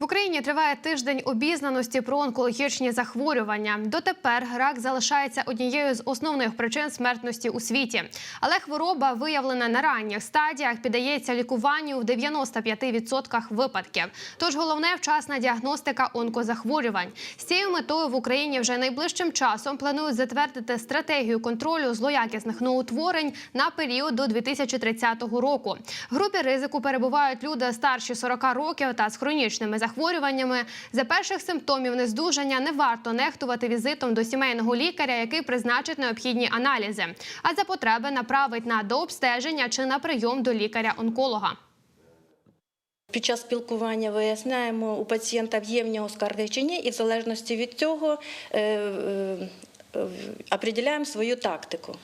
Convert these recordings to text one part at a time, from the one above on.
В Україні триває тиждень обізнаності про онкологічні захворювання. Дотепер рак залишається однією з основних причин смертності у світі. Але хвороба, виявлена на ранніх стадіях, піддається лікуванню в 95% випадків. Тож головне вчасна діагностика онкозахворювань. З цією метою в Україні вже найближчим часом планують затвердити стратегію контролю злоякісних новоутворень на період до 2030 року. В групі ризику перебувають люди старші 40 років та з хронічними захворюваннями. За перших симптомів нездужання не варто нехтувати візитом до сімейного лікаря, який призначить необхідні аналізи, а за потреби направить на дообстеження чи на прийом до лікаря-онколога. Під час спілкування виясняємо у пацієнта є в нього скарги чи ні, і в залежності від цього е, е, е, определяємо свою тактику.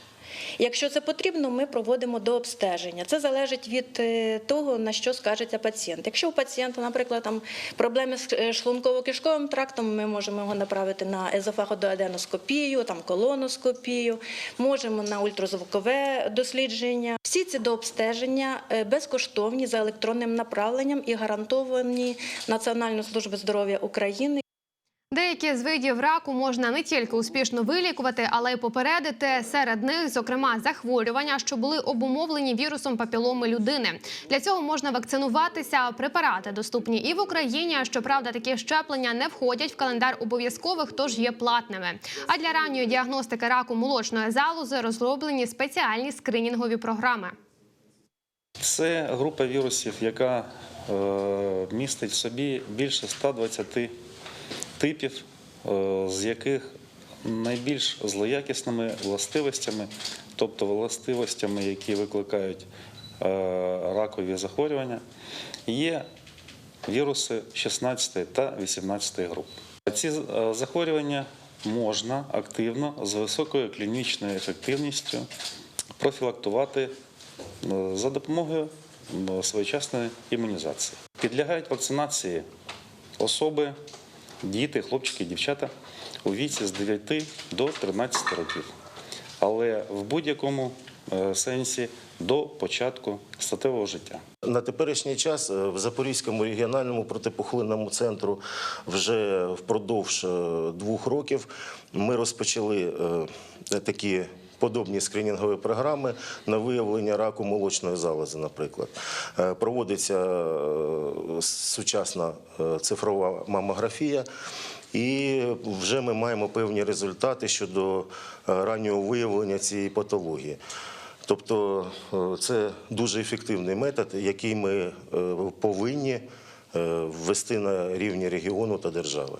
Якщо це потрібно, ми проводимо до обстеження. Це залежить від е, того, на що скажеться пацієнт. Якщо у пацієнта, наприклад, там проблеми з е, шлунково-кишковим трактом, ми можемо його направити на езофагодоаденоскопію, там колоноскопію, можемо на ультразвукове дослідження. Всі ці дообстеження е, безкоштовні за електронним направленням і гарантовані Національною службою здоров'я України Деякі з видів раку можна не тільки успішно вилікувати, але й попередити. Серед них, зокрема, захворювання, що були обумовлені вірусом папіломи людини. Для цього можна вакцинуватися. Препарати доступні і в Україні. Щоправда, такі щеплення не входять в календар обов'язкових, тож є платними. А для ранньої діагностики раку молочної залози розроблені спеціальні скринінгові програми. Це група вірусів, яка е, містить в собі більше 120 типів, е, з яких найбільш злоякісними властивостями, тобто властивостями, які викликають е, ракові захворювання, є віруси 16 та 18 груп. Ці е, захворювання можна активно з високою клінічною ефективністю профілактувати за допомогою своєчасної імунізації. Підлягають вакцинації особи, діти, хлопчики, дівчата у віці з 9 до 13 років, але в будь-якому е, сенсі до початку статевого життя. На теперішній час е, в Запорізькому регіональному протипухлинному центру вже впродовж е, двох років ми розпочали такі подобні скринінгові програми на виявлення раку молочної залози, наприклад. Е, Проводиться е, сучасна е, цифрова мамографія. І вже ми маємо певні результати щодо раннього виявлення цієї патології. Тобто це дуже ефективний метод, який ми повинні ввести на рівні регіону та держави.